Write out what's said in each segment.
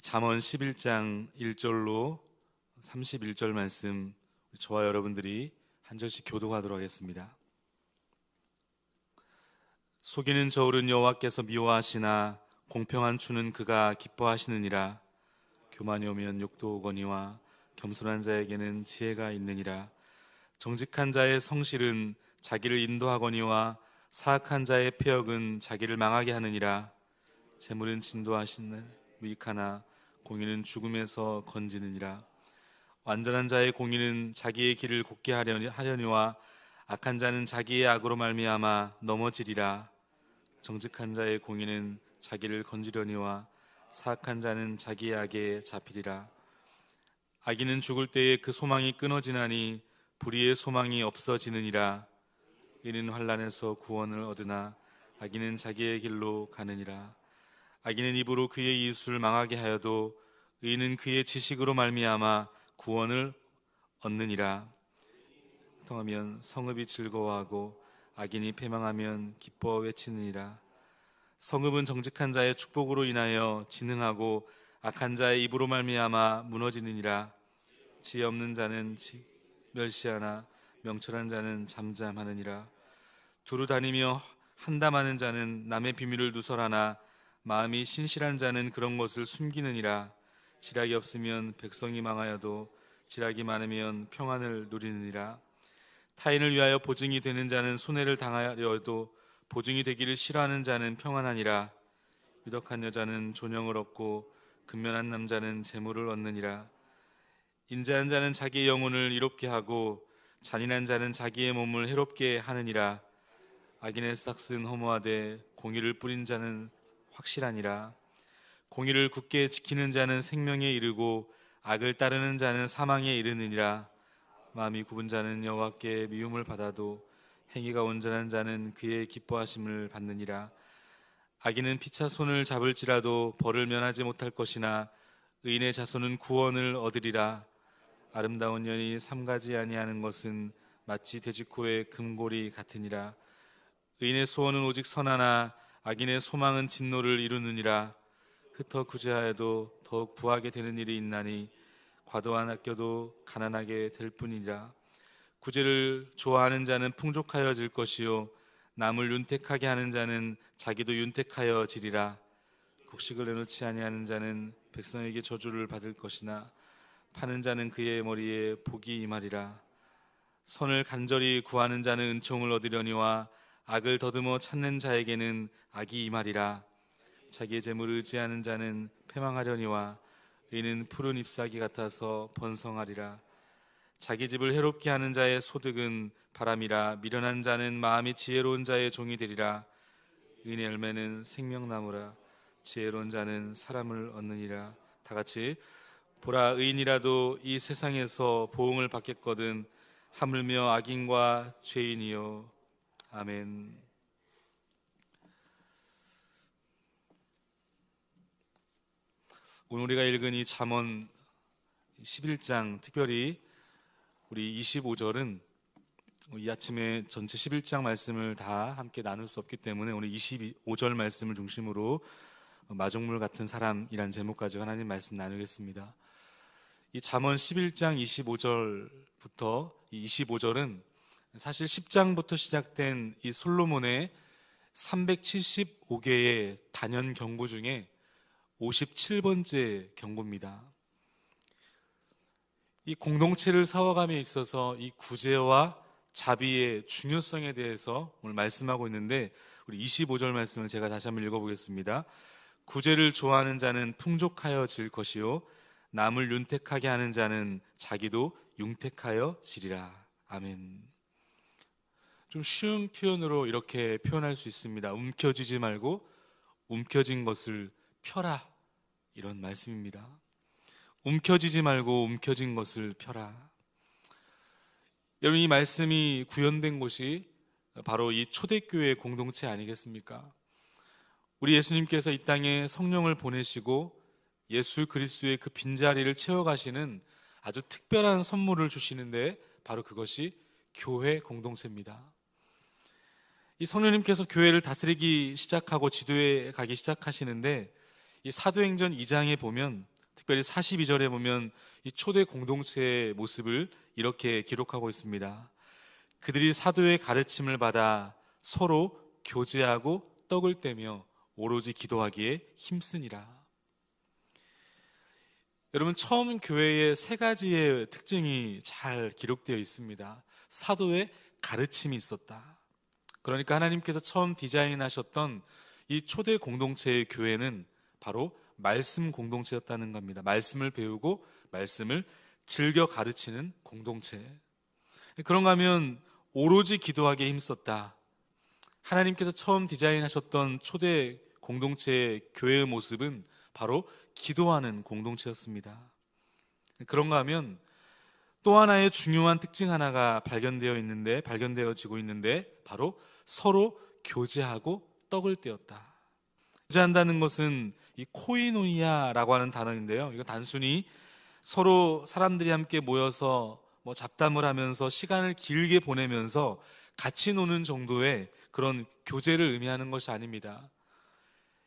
잠언 11장 1절로 31절 말씀 저와 여러분들이 한 절씩 교도하도록 하겠습니다. 속이는 저울은 여호와께서 미워하시나 공평한 추는 그가 기뻐하시느니라. 교만이 오면 욕도 오거니와 겸손한 자에게는 지혜가 있느니라. 정직한 자의 성실은 자기를 인도하거니와 사악한 자의 폐역은 자기를 망하게 하느니라. 재물은 진도하시는 유익하나 공의는 죽음에서 건지느니라. 완전한 자의 공의는 자기의 길을 곱게 하려니, 하려니 와 악한 자는 자기의 악으로 말미암아 넘어지리라. 정직한 자의 공의는 자기를 건지려니와 사악한 자는 자기의 악에 잡히리라. 악인은 죽을 때에 그 소망이 끊어지나니 불의의 소망이 없어지느니라. 이는 환란에서 구원을 얻으나 악인은 자기의 길로 가느니라 악인은 입으로 그의 이웃을 망하게 하여도 의인은 그의 지식으로 말미암아 구원을 얻느니라. 통하면 성읍이 즐거워하고 악인이 패망하면 기뻐 외치느니라. 성읍은 정직한 자의 축복으로 인하여 진흥하고 악한 자의 입으로 말미암아 무너지느니라. 지혜 없는 자는 멸시하나 명철한 자는 잠잠하느니라. 두루 다니며 한담하는 자는 남의 비밀을 누설하나 마음이 신실한 자는 그런 것을 숨기느니라. 지략이 없으면 백성이 망하여도 지략이 많으면 평안을 누리느니라. 타인을 위하여 보증이 되는 자는 손해를 당하여도 보증이 되기를 싫어하는 자는 평안하니라. 유덕한 여자는 존영을 얻고 근면한 남자는 재물을 얻느니라. 인자한 자는 자기의 영혼을 이롭게 하고 잔인한 자는 자기의 몸을 해롭게 하느니라. 악인의 싹슨 허무하되 공의를 뿌린 자는 확실하니라. 공의를 굳게 지키는 자는 생명에 이르고 악을 따르는 자는 사망에 이르느니라. 마음이 굽은 자는 여호와께 미움을 받아도 행위가 온전한 자는 그의 기뻐하심을 받느니라. 악인은 피차 손을 잡을지라도 벌을 면하지 못할 것이나 의인의 자손은 구원을 얻으리라. 아름다운 년이 삼가지 아니하는 것은 마치 돼지코의 금고리 같으니라. 의인의 소원은 오직 선하나 악인의 소망은 진노를 이루느니라. 흩어 구제하여도 더욱 부하게 되는 일이 있나니 과도한 아껴도 가난하게 될 뿐이라. 구제를 좋아하는 자는 풍족하여질 것이요 남을 윤택하게 하는 자는 자기도 윤택하여 지리라. 곡식을 내놓지 아니하는 자는 백성에게 저주를 받을 것이나 파는 자는 그의 머리에 복이 임하리라. 선을 간절히 구하는 자는 은총을 얻으려니와 악을 더듬어 찾는 자에게는 악이 임하리라. 자기의 재물을 의지하는 자는 패망하려니와 이는 푸른 잎사귀 같아서 번성하리라. 자기 집을 해롭게 하는 자의 소득은 바람이라. 미련한 자는 마음이 지혜로운 자의 종이 되리라. 의인의 열매는 생명나무라. 지혜로운 자는 사람을 얻느니라. 다 같이 보라 의인이라도 이 세상에서 보응을 받겠거든 하물며 악인과 죄인이요 아멘. 오늘 우리가 읽은 이 잠언 11장 특별히 우리 25절은 이 아침에 전체 11장 말씀을 다 함께 나눌 수 없기 때문에 오늘 25절 말씀을 중심으로 마중물 같은 사람이란 제목 가지고 하나님 말씀 나누겠습니다. 이 잠언 11장 25절부터 이 25절은 사실 10장부터 시작된 이 솔로몬의 375개의 단연 경고 중에 57번째 경고입니다. 이 공동체를 세워감에 있어서 이 구제와 자비의 중요성에 대해서 오늘 말씀하고 있는데 우리 25절 말씀을 제가 다시 한번 읽어보겠습니다. 구제를 좋아하는 자는 풍족하여 질 것이요 남을 윤택하게 하는 자는 자기도 융택하여 지리라. 아멘. 좀 쉬운 표현으로 이렇게 표현할 수 있습니다. 움켜쥐지 말고 움켜진 것을 펴라. 이런 말씀입니다. 움켜쥐지 말고 움켜진 것을 펴라. 여러분 이 말씀이 구현된 곳이 바로 이 초대교회 공동체 아니겠습니까? 우리 예수님께서 이 땅에 성령을 보내시고 예수 그리스도의 그 빈자리를 채워 가시는 아주 특별한 선물을 주시는데 바로 그것이 교회 공동체입니다. 이 성령님께서 교회를 다스리기 시작하고 지도해 가기 시작하시는데 이 사도행전 2장에 보면 특별히 42절에 보면 이 초대 공동체의 모습을 이렇게 기록하고 있습니다. 그들이 사도의 가르침을 받아 서로 교제하고 떡을 떼며 오로지 기도하기에 힘쓰니라. 여러분 처음 교회의 세 가지의 특징이 잘 기록되어 있습니다. 사도의 가르침이 있었다. 그러니까 하나님께서 처음 디자인하셨던 이 초대 공동체의 교회는 바로 말씀 공동체였다는 겁니다. 말씀을 배우고 말씀을 즐겨 가르치는 공동체. 그런가 하면 오로지 기도하기에 힘썼다. 하나님께서 처음 디자인하셨던 초대 공동체의 교회의 모습은 바로 기도하는 공동체였습니다. 그런가 하면 또 하나의 중요한 특징 하나가 발견되어 있는데 발견되어지고 있는데 바로 서로 교제하고 떡을 떼었다. 교제한다는 것은 이 코이노이아라고 하는 단어인데요. 이거 단순히 서로 사람들이 함께 모여서 뭐 잡담을 하면서 시간을 길게 보내면서 같이 노는 정도의 그런 교제를 의미하는 것이 아닙니다.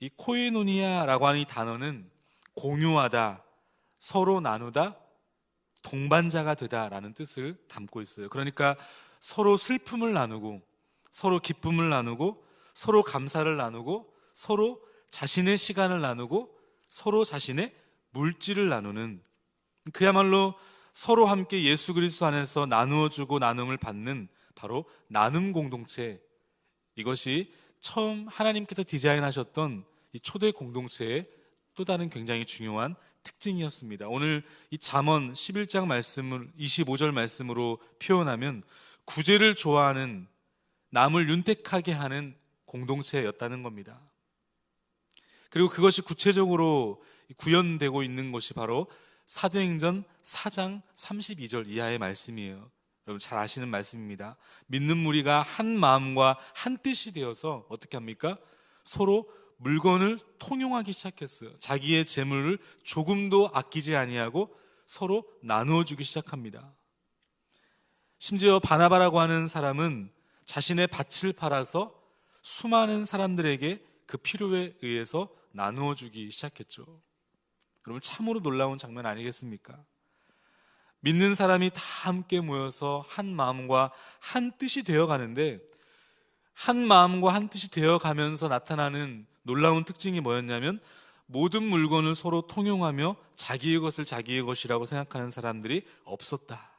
이 코이노니아라고 하는 이 단어는 공유하다, 서로 나누다, 동반자가 되다라는 뜻을 담고 있어요. 그러니까 서로 슬픔을 나누고, 서로 기쁨을 나누고, 서로 감사를 나누고, 서로 자신의 시간을 나누고, 서로 자신의 물질을 나누는 그야말로 서로 함께 예수 그리스도 안에서 나누어 주고 나눔을 받는 바로 나눔 공동체 이것이 처음 하나님께서 디자인하셨던 이 초대 공동체의 또 다른 굉장히 중요한 특징이었습니다. 오늘 이 잠언 11장 말씀을 25절 말씀으로 표현하면 구제를 좋아하는 남을 윤택하게 하는 공동체였다는 겁니다. 그리고 그것이 구체적으로 구현되고 있는 것이 바로 사도행전 4장 32절 이하의 말씀이에요. 여러분 잘 아시는 말씀입니다. 믿는 무리가 한 마음과 한 뜻이 되어서 어떻게 합니까? 서로 물건을 통용하기 시작했어요. 자기의 재물을 조금도 아끼지 아니하고 서로 나누어 주기 시작합니다. 심지어 바나바라고 하는 사람은 자신의 밭을 팔아서 수많은 사람들에게 그 필요에 의해서 나누어 주기 시작했죠. 여러분 참으로 놀라운 장면 아니겠습니까? 믿는 사람이 다 함께 모여서 한 마음과 한 뜻이 되어 가는데 한 마음과 한 뜻이 되어 가면서 나타나는 놀라운 특징이 뭐였냐면 모든 물건을 서로 통용하며 자기의 것을 자기의 것이라고 생각하는 사람들이 없었다.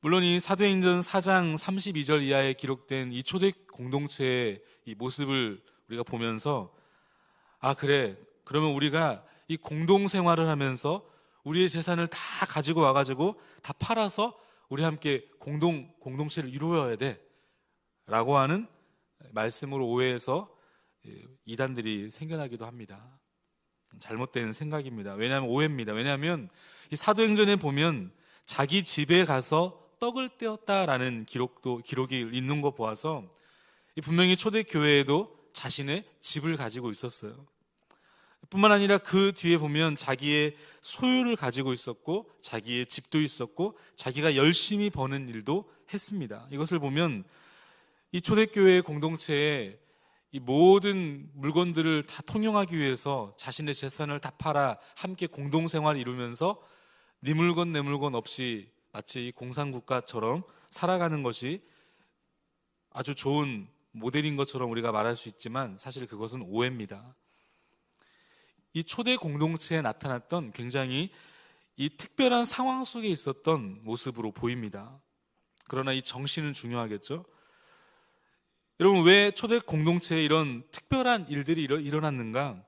물론 이 사도행전 4장 32절 이하에 기록된 이 초대 공동체의 이 모습을 우리가 보면서 아 그래 그러면 우리가 이 공동 생활을 하면서 우리의 재산을 다 가지고 와가지고 다 팔아서 우리 함께 공동 공동체를 이루어야 돼라고 하는 말씀으로 오해해서 이단들이 생겨나기도 합니다. 잘못된 생각입니다. 왜냐하면 오해입니다. 왜냐하면 이 사도행전에 보면 자기 집에 가서 떡을 떼었다라는 기록도 기록이 있는 거 보아서 분명히 초대 교회에도 자신의 집을 가지고 있었어요. 뿐만 아니라 그 뒤에 보면 자기의 소유를 가지고 있었고 자기의 집도 있었고 자기가 열심히 버는 일도 했습니다. 이것을 보면 이 초대교회 공동체에 이 모든 물건들을 다 통용하기 위해서 자신의 재산을 다 팔아 함께 공동생활을 이루면서 네 물건 내 물건 없이 마치 공산국가처럼 살아가는 것이 아주 좋은 모델인 것처럼 우리가 말할 수 있지만 사실 그것은 오해입니다. 이 초대 공동체에 나타났던 굉장히 이 특별한 상황 속에 있었던 모습으로 보입니다. 그러나 이 정신은 중요하겠죠. 여러분 왜 초대 공동체에 이런 특별한 일들이 일어 났는가?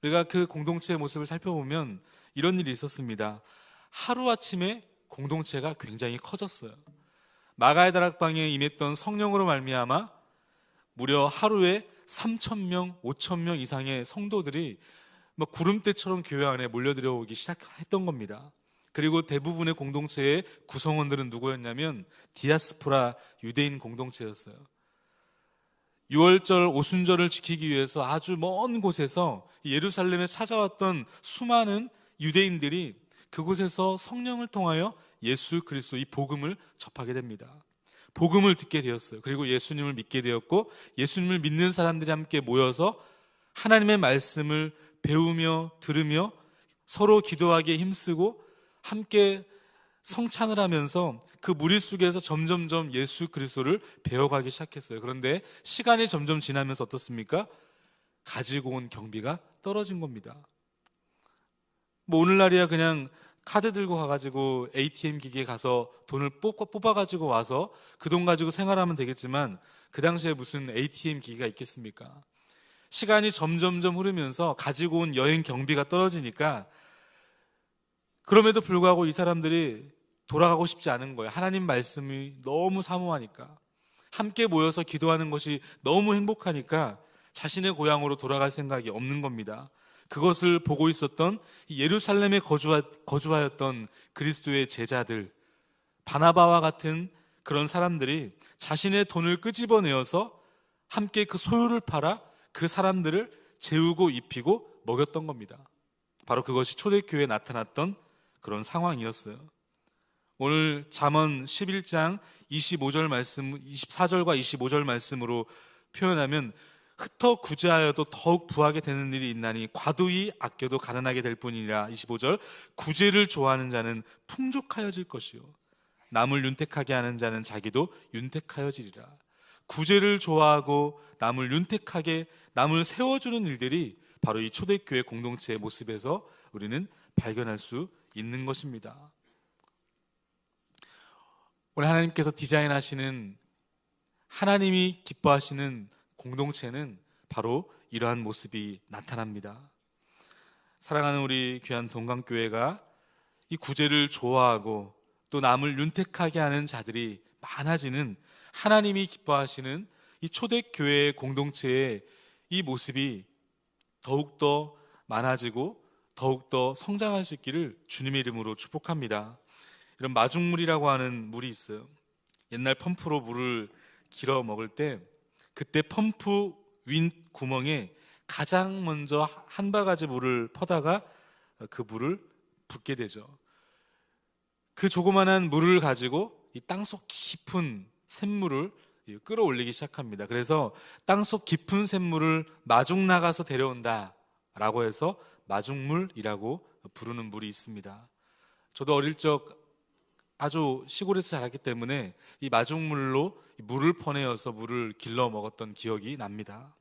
우리가 그 공동체의 모습을 살펴보면 이런 일이 있었습니다. 하루 아침에 공동체가 굉장히 커졌어요. 마가의 다락방에 임했던 성령으로 말미암아 무려 하루에 3천 명, 5천 명 이상의 성도들이 뭐 구름대처럼 교회 안에 몰려들어오기 시작했던 겁니다. 그리고 대부분의 공동체의 구성원들은 누구였냐면 디아스포라 유대인 공동체였어요. 6월절 오순절을 지키기 위해서 아주 먼 곳에서 예루살렘에 찾아왔던 수많은 유대인들이 그곳에서 성령을 통하여 예수 그리스도 이 복음을 접하게 됩니다. 복음을 듣게 되었어요. 그리고 예수님을 믿게 되었고 예수님을 믿는 사람들이 함께 모여서 하나님의 말씀을 배우며 들으며 서로 기도하기에 힘쓰고 함께 성찬을 하면서 그 무리 속에서 점점점 예수 그리스도를 배워가기 시작했어요. 그런데 시간이 점점 지나면서 어떻습니까? 가지고 온 경비가 떨어진 겁니다. 뭐 오늘날이야 그냥 카드 들고 가가지고 ATM 기기에 가서 돈을 뽑아, 뽑아가지고 와서 그 돈 가지고 생활하면 되겠지만 그 당시에 무슨 ATM 기기가 있겠습니까? 시간이 점점점 흐르면서 가지고 온 여행 경비가 떨어지니까 그럼에도 불구하고 이 사람들이 돌아가고 싶지 않은 거예요. 하나님 말씀이 너무 사모하니까. 함께 모여서 기도하는 것이 너무 행복하니까 자신의 고향으로 돌아갈 생각이 없는 겁니다. 그것을 보고 있었던 예루살렘에 거주하, 거주하였던 그리스도의 제자들, 바나바와 같은 그런 사람들이 자신의 돈을 끄집어내어서 함께 그 소유를 팔아 그 사람들을 재우고 입히고 먹였던 겁니다. 바로 그것이 초대교회에 나타났던 그런 상황이었어요. 오늘 잠언 11장 25절 말씀, 24절과 25절 말씀으로 표현하면 흩어 구제하여도 더욱 부하게 되는 일이 있나니 과도히 아껴도 가난하게 될 뿐이라 25절. 구제를 좋아하는 자는 풍족하여질 것이요. 남을 윤택하게 하는 자는 자기도 윤택하여지리라. 구제를 좋아하고 남을 윤택하게 남을 세워주는 일들이 바로 이 초대교회 공동체의 모습에서 우리는 발견할 수 있는 것입니다. 오늘 하나님께서 디자인하시는 하나님이 기뻐하시는 공동체는 바로 이러한 모습이 나타납니다. 사랑하는 우리 귀한 동강교회가 이 구제를 좋아하고 또 남을 윤택하게 하는 자들이 많아지는 하나님이 기뻐하시는 이 초대교회 공동체의 이 모습이 더욱더 많아지고 더욱더 성장할 수 있기를 주님의 이름으로 축복합니다. 이런 마중물이라고 하는 물이 있어요. 옛날 펌프로 물을 길어 먹을 때 그때 펌프 윈 구멍에 가장 먼저 한 바가지 물을 퍼다가 그 물을 붓게 되죠. 그 조그만한 물을 가지고 이 땅속 깊은 샘물을 끌어올리기 시작합니다. 그래서 땅속 깊은 샘물을 마중 나가서 데려온다라고 해서 마중물이라고 부르는 물이 있습니다. 저도 어릴 적 아주 시골에서 자랐기 때문에 이 마중물로 물을 퍼내어서 물을 길러 먹었던 기억이 납니다.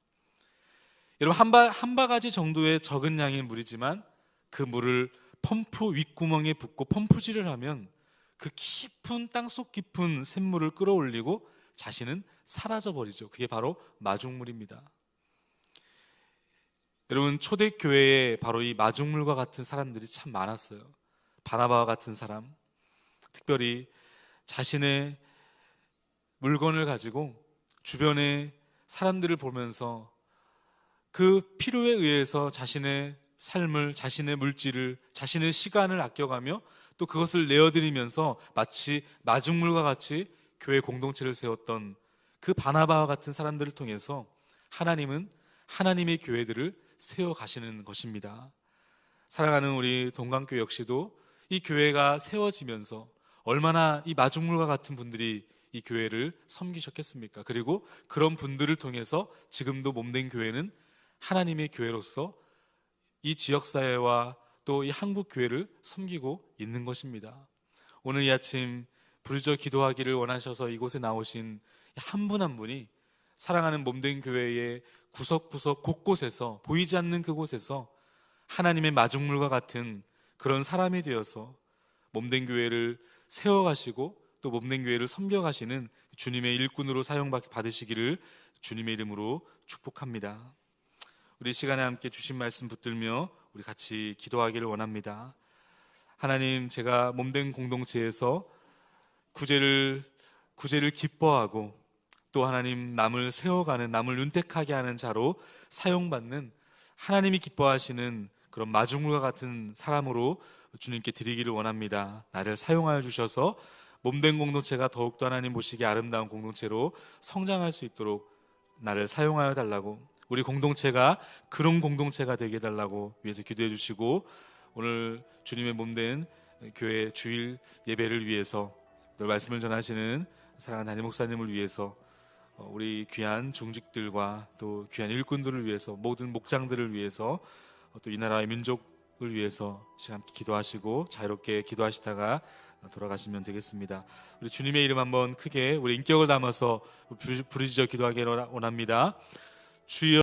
여러분 한, 바, 한 바가지 정도의 적은 양의 물이지만 그 물을 펌프 윗구멍에 붓고 펌프질을 하면 그 깊은 땅속 깊은 샘물을 끌어올리고 자신은 사라져 버리죠. 그게 바로 마중물입니다. 여러분 초대 교회에 바로 이 마중물과 같은 사람들이 참 많았어요. 바나바와 같은 사람, 특별히 자신의 물건을 가지고 주변의 사람들을 보면서 그 필요에 의해서 자신의 삶을, 자신의 물질을, 자신의 시간을 아껴가며 또 그것을 내어드리면서 마치 마중물과 같이 교회 공동체를 세웠던 그 바나바와 같은 사람들을 통해서 하나님은 하나님의 교회들을 세워 가시는 것입니다. 사랑하는 우리 동강교회 역시도 이 교회가 세워지면서 얼마나 이 마중물과 같은 분들이 이 교회를 섬기셨겠습니까? 그리고 그런 분들을 통해서 지금도 몸된 교회는 하나님의 교회로서 이 지역 사회와 또 이 한국 교회를 섬기고 있는 것입니다. 오늘 이 아침 부르짖어 기도하기를 원하셔서 이곳에 나오신 한 분한 분이 사랑하는 몸된 교회의 구석구석 곳곳에서 보이지 않는 그곳에서 하나님의 마중물과 같은 그런 사람이 되어서 몸된 교회를 세워가시고 또 몸된 교회를 섬겨가시는 주님의 일꾼으로 사용받으시기를 주님의 이름으로 축복합니다. 우리 시간에 함께 주신 말씀 붙들며 우리 같이 기도하기를 원합니다. 하나님, 제가 몸된 공동체에서 구제를 구제를 기뻐하고 또 하나님 남을 세워가는 남을 윤택하게 하는 자로 사용받는 하나님이 기뻐하시는 그런 마중물과 같은 사람으로 주님께 드리기를 원합니다. 나를 사용하여 주셔서 몸된 공동체가 더욱더 하나님 보시기에 아름다운 공동체로 성장할 수 있도록 나를 사용하여 달라고 우리 공동체가 그런 공동체가 되게 해달라고 위해서 기도해 주시고 오늘 주님의 몸된 교회 주일 예배를 위해서 늘 말씀을 전하시는 사랑하는 담임 목사님을 위해서 어, 우리 귀한 중직들과 또 귀한 일꾼들을 위해서 모든 목장들을 위해서 어, 또이 나라의 민족 을 위해서 시간 기도하시고 자유롭게 기도하시다가 돌아가시면 되겠습니다. 우리 주님의 이름 한번 크게 우리 인격을 담아서 부르짖어 기도하기 원합니다. 주여